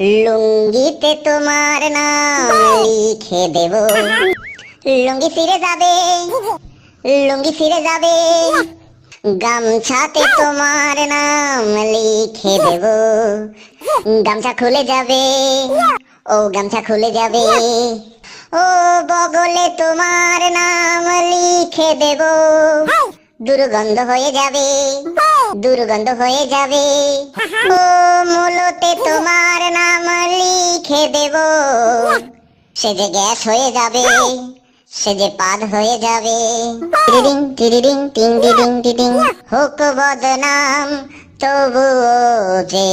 লুঙ্গিতে তোমার নাম লিখে দেব। লুঙ্গি ফিরে যাবে, লুঙ্গি ফিরে যাবে। গামছাতে তোমার নাম লিখে দেব। গামছা খুলে যাবে, ও গামছা খুলে যাবে। ও বগলে তোমার নাম লিখে দেব। দুর্গন্ধ হয়ে যাবে, দুর্গন্ধ হয়ে যাবে। ও মূলতে তোমার লিখে দেব। সে যে গ্যাস হয়ে যাবে সে যে পাদ হয়ে যাবে। টিরিং টিরিং টিং টিরিং টিরিং হোক বদনাম তবু যে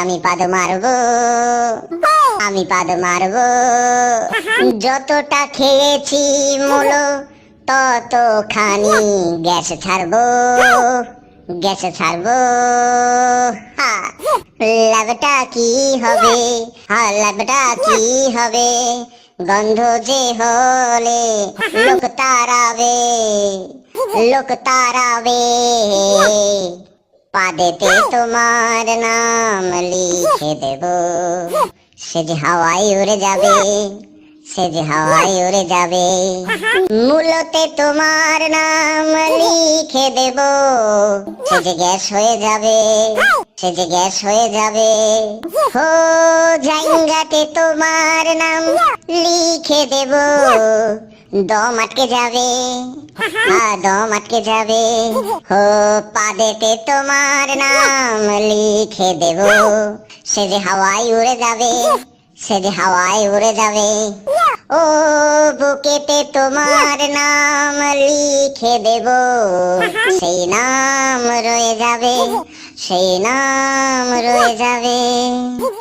আমি পাদ মারবো আমি পাদ মারবো। যতটা খেয়েছি মূলো ততখানি গ্যাস ছাড়বো। গ্যাস ছাড়বো। হা, লাভটা কি হবে? হা লাভটা কি হবে? গন্ধ যে হলে লোক তারাবে লোক তারাবে। পাদেতে তোমার নাম লিখে দেব। সে যে হাওয়ায় উড়ে যাবে, সে যে হাওয়ায় উড়ে যাবে, মূলতে তোমার নাম লিখে দেব। সে যে গ্যাস হয়ে যাবে সে যে গ্যাস হয়ে যাবে। হো জাইঙ্গাতে তোমার নাম লিখে দেব। দম আটকে যাবে। দম আটকে যাবে। হো পাদেতে তোমার নাম লিখে দেব। সে যে হাওয়ায় উড়ে যাবে, সে যে হাওয়ায় উড়ে যাবে। ও বুকেতে তোমার নাম লিখে দেব। সেই নাম রয়ে যাবে সেই নাম রয়ে যাবে।